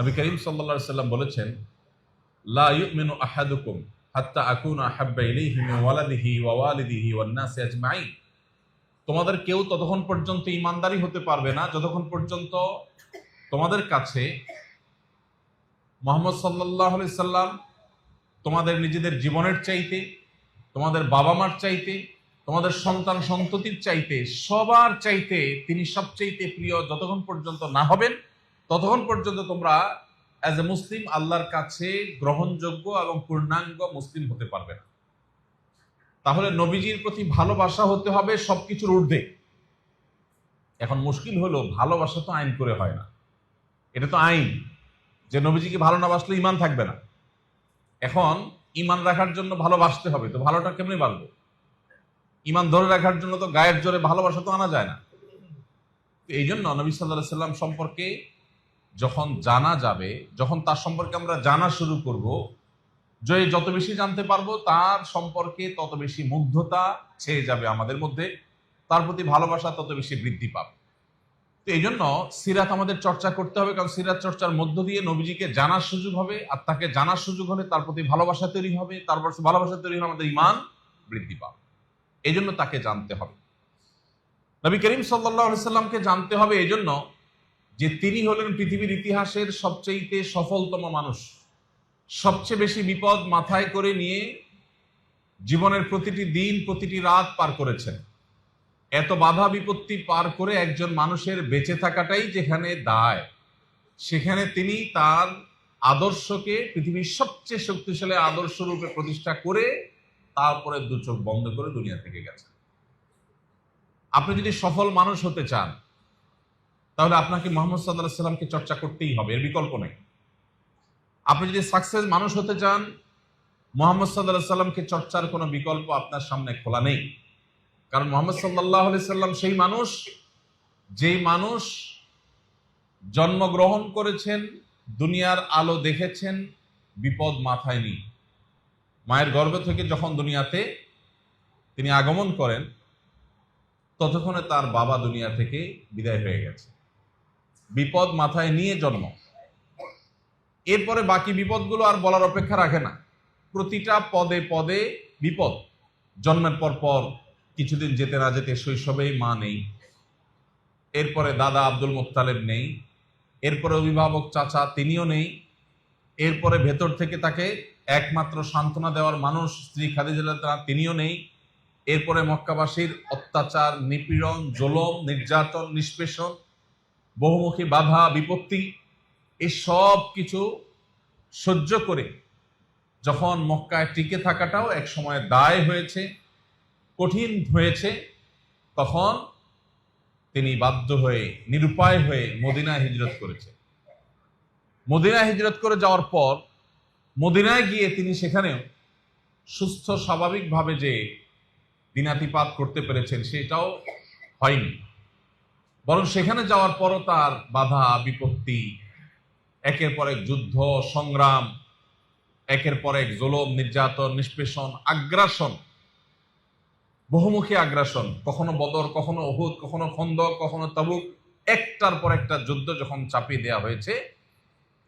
নবী করিম সাল্লা সাল্লাম বলেছেন, লা আহাদুকুম হাত্তা আকুনা আহাব্বা ইলাইহি ওয়ালাদিহি ওয়া ওয়ালিদিহি ওয়ান নাসি আজমাইন। তোমাদের কেউ ততক্ষণ পর্যন্ত ইমানদারি হতে পারবে না, যতক্ষণ পর্যন্ত তোমাদের কাছে মোহাম্মদ সাল্লাহ সাল্লাম তোমাদের নিজেদের জীবনের চাইতে, তোমাদের বাবা মার চাইতে, তোমাদের সন্তান সন্ততির চাইতে, সবার চাইতে তিনি সবচাইতে প্রিয় যতক্ষণ পর্যন্ত না হবেন ততক্ষণ পর্যন্ত তোমরা অ্যাজ এ মুসলিম আল্লাহর কাছে গ্রহণযোগ্য এবং পূর্ণাঙ্গ মুসলিম হতে পারবে না। তাহলে নবীজির প্রতি ভালোবাসা হতে হবে সবকিছুর ঊর্ধ্বে। এখন মুশকিল হলো, ভালোবাসা তো আইন করে হয় না। এটা তো আইন, যে নবীজিকে ভালো না বাসলে ইমান থাকবে না। এখন ইমান রাখার জন্য ভালোবাসতে হবে, তো ভালোটা কেমনি বাড়বে ইমান ধরে রাখার জন্য তো গায়ের জোরে ভালোবাসা তো আনা যায় না। এই জন্য নবী সাল্লাহ সাল্লাম সম্পর্কে যখন জানা যাবে, যখন তার সম্পর্কে আমরা জানা শুরু করব, যে যত বেশি জানতে পারব, তার সম্পর্কে তত বেশি মুগ্ধতা ছেয়ে যাবে আমাদের মধ্যে, তার প্রতি ভালোবাসা তত বেশি বৃদ্ধি পাবে। তো এই জন্য সিরাত আমাদের চর্চা করতে হবে, কারণ সিরাত চর্চার মধ্য দিয়ে নবীজিকে জানার সুযোগ হবে, আর তাকে জানার সুযোগ হলে তার প্রতি ভালোবাসা তৈরি হবে তারপর ভালোবাসা তৈরি হলে আমাদের ইমান বৃদ্ধি পাবে। এই জন্য তাকে জানতে হবে। নবী করিম সাল্লাহ সাল্লামকে জানতে হবে, এই জন্য যে তিনি হলেন পৃথিবীর ইতিহাসের সবচেয়ে সফলতম মানুষ। সবচেয়ে বেশি বিপদ মাথায় করে নিয়ে জীবনের প্রতিটি দিন, প্রতিটি রাত পার করেছেন। এত বাধা বিপত্তি পার করে একজন মানুষের বেঁচে থাকাটাই যেখানে দায়, সেখানে তিনি তার আদর্শকে, পৃথিবীর সবচেয়ে শক্তিশালী আদর্শ রূপে প্রতিষ্ঠা করে তারপরে দু চোখ বন্ধ করে দুনিয়া থেকে গেছেন। আপনি যদি সফল মানুষ হতে চান তাহলে আপনাকে মোহাম্মদ সাল্লাহ সাল্লামকে চর্চা করতেই হবে, এর বিকল্প নেই। আপনি যদি সাকসেস মানুষ হতে চান, মোহাম্মদ সাল্লাহ সাল্লামকে চর্চার কোনো বিকল্প আপনার সামনে খোলা নেই। কারণ মোহাম্মদ সাল্লাহ আলি সাল্লাম সেই মানুষ, যেই মানুষ জন্মগ্রহণ করেছেন, দুনিয়ার আলো দেখেছেন, বিপদ মাথায় নেই মায়ের গর্ভ থেকে যখন দুনিয়াতে তিনি আগমন করেন, ততক্ষণে তার বাবা দুনিয়া থেকে বিদায় হয়ে গেছে। বিপদ মাথায় নিয়ে জন্ম। এরপরে বাকি বিপদগুলো আর বলার অপেক্ষা রাখে না। প্রতিটা পদে পদে বিপদ। জন্মের পর পর কিছুদিন যেতে না যেতে শৈশবেই মা নেই। এরপরে দাদা আব্দুল মোত্তালেব নেই। এরপরে অভিভাবক চাচা তিনিও নেই। এরপরে ভেতর থেকে তাকে একমাত্র সান্ত্বনা দেওয়ার মানুষ স্ত্রী খাদিজা তিনিও নেই। এরপরে মক্কাবাসীর অত্যাচার, নিপীড়ন, জোলম, নির্যাতন, নিষ্পেষণ বহুমুখী বাধা, বিপত্তি এই সব কিছু সহ্য করে যখন মক্কায় টিকে থাকাটাও এক সময় দায় হয়েছে, কঠিন হয়েছে, তখন তিনি বাধ্য হয়ে, নিরুপায় হয়ে মদিনায় হিজরত করেছে মদিনায় হিজরত করে যাওয়ার পর মদিনায় গিয়ে তিনি সেখানেও সুস্থ, স্বাভাবিকভাবে যে দিনাতিপাত করতে পেরেছেন, সেটাও হয়নি। বরং সেখানে যাওয়ার পরও তার বাধা, বিপত্তি, একের পর এক যুদ্ধ, সংগ্রাম, একের পর এক জোলম, নির্যাতন, নিষ্পেষণ, আগ্রাসন, বহুমুখী আগ্রাসন, কখনো বদর, কখনো অহুদ কখনো খন্দক, কখনো তাবুক, একটার পর একটা যুদ্ধ যখন চাপিয়ে দেওয়া হয়েছে,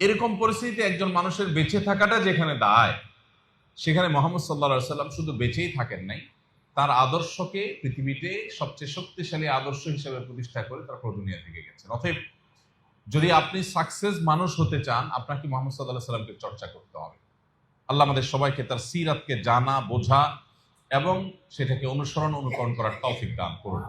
এরকম পরিস্থিতিতে একজন মানুষের বেঁচে থাকাটা যেখানে দায় সেখানে মোহাম্মদ সাল্লা সাল্লাম শুধু বেঁচেই থাকেন নাই তার আদর্শকে পৃথিবীতে সবচেয়ে শক্তিশালী আদর্শ হিসেবে প্রতিষ্ঠা করে তারপর দুনিয়া থেকে গেছেন অতএব, যদি আপনি সাকসেস মানুষ হতে চান, আপনাকে মোহাম্মদ সাল্লাহ সাল্লামকে চর্চা করতে হবে। আল্লাহ আমাদের সবাইকে তার সিরাতকে জানা, বোঝা এবং সেটাকে অনুসরণ, অনুকরণ করার তৌফিক দান করুন।